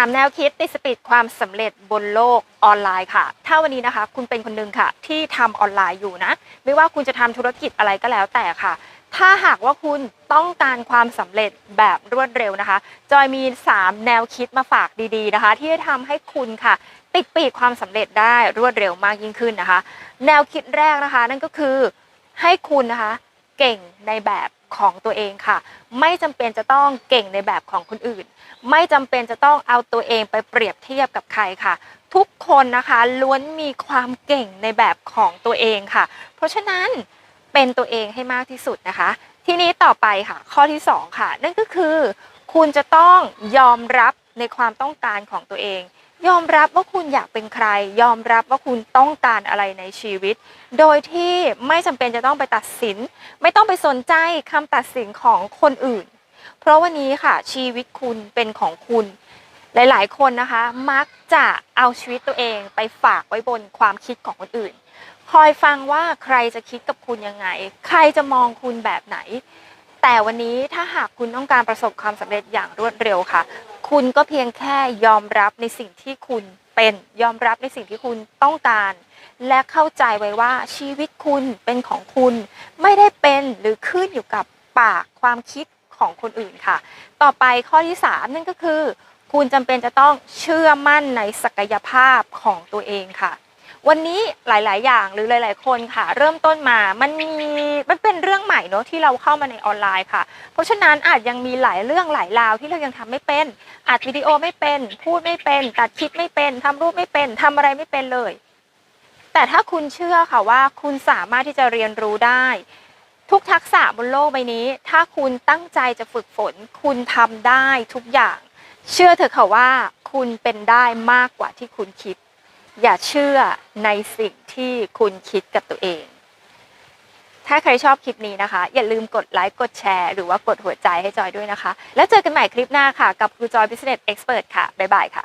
3 แนวคิดติดสปีดความสำเร็จบนโลกออนไลน์ค่ะ ถ้าวันนี้นะคะ คุณเป็นคนหนึ่งค่ะ ที่ทำออนไลน์อยู่นะ ไม่ว่าคุณจะทำธุรกิจอะไรก็แล้วแต่ค่ะ ถ้าหากว่าคุณต้องการความสำเร็จแบบรวดเร็วนะคะ จอยมี 3 แนวคิดมาฝากดีๆนะคะ ที่จะทำให้คุณค่ะ ติดปีกความสำเร็จได้รวดเร็วมากยิ่งขึ้นนะคะ แนวคิดแรกนะคะ นั่นก็คือให้คุณนะคะ เก่งในแบบ ของตัวเองค่ะ ไม่จำเป็นจะต้องเก่งในแบบของคนอื่น ไม่จำเป็นจะต้องเอาตัวเองไปเปรียบเทียบกับใครค่ะ ทุกคนนะคะล้วนมีความเก่งในแบบของตัวเองค่ะ เพราะฉะนั้นเป็นตัวเองให้มากที่สุดนะคะ ทีนี้ต่อไปค่ะ ข้อที่สองค่ะ นั่นก็คือ คุณจะต้องยอมรับในความต้องการของตัวเอง ยอมรับว่าคุณอยากเป็นใคร ยอมรับว่าคุณต้องการอะไรในชีวิต โดยที่ไม่จำเป็นจะต้องไปตัดสิน ไม่ต้องไปสนใจคำตัดสินของคนอื่น เพราะวันนี้ค่ะชีวิตคุณเป็นของคุณ หลาย ๆ คนนะคะ มักจะเอาชีวิตตัวเองไปฝากไว้บนความคิดของคนอื่น คอยฟังว่าใครจะคิดกับคุณยังไง ใครจะมองคุณแบบไหน แต่วันนี้ถ้าหากคุณต้องการประสบความสำเร็จอย่างรวดเร็วค่ะ คุณก็เพียงแค่ยอมรับในสิ่งที่คุณเป็นยอมรับในสิ่งที่คุณต้องการ และเข้าใจไว้ว่าชีวิตคุณเป็นของคุณ ไม่ได้เป็นหรือขึ้นอยู่กับปากความคิดของคนอื่นค่ะ ต่อไปข้อที่ 3 นั่นก็คือ คุณจำเป็นจะต้องเชื่อมั่นในศักยภาพของตัวเองค่ะ วันนี้หลาย ๆ อย่างหรือหลาย ๆ คนค่ะ เริ่มต้นมามันมีมันเป็นเรื่อง เนอะที่เราเข้ามาในออนไลน์ค่ะ เพราะฉะนั้นอาจยังมีหลายเรื่องหลายราวที่เรายังทำไม่เป็นอัดวิดีโอไม่เป็น พูดไม่เป็น ตัดคลิปไม่เป็นทำรูปไม่เป็นทำอะไรไม่เป็นเลย แต่ถ้าคุณเชื่อค่ะว่าคุณสามารถที่จะเรียนรู้ได้ ทุกทักษะบนโลกใบนี้ ถ้าคุณตั้งใจจะฝึกฝน คุณทำได้ทุกอย่าง เชื่อเถอะค่ะว่าคุณเป็นได้มากกว่าที่คุณคิด อย่าเชื่อในสิ่งที่คุณคิดกับตัวเอง ถ้าใครชอบคลิปนี้นะคะ อย่าลืมกดไลค์กดแชร์หรือว่ากดหัวใจให้จอยด้วยนะคะ แล้วเจอกันใหม่คลิปหน้าค่ะ กับครูจอย Business Expert ค่ะ บ๊ายบายค่ะ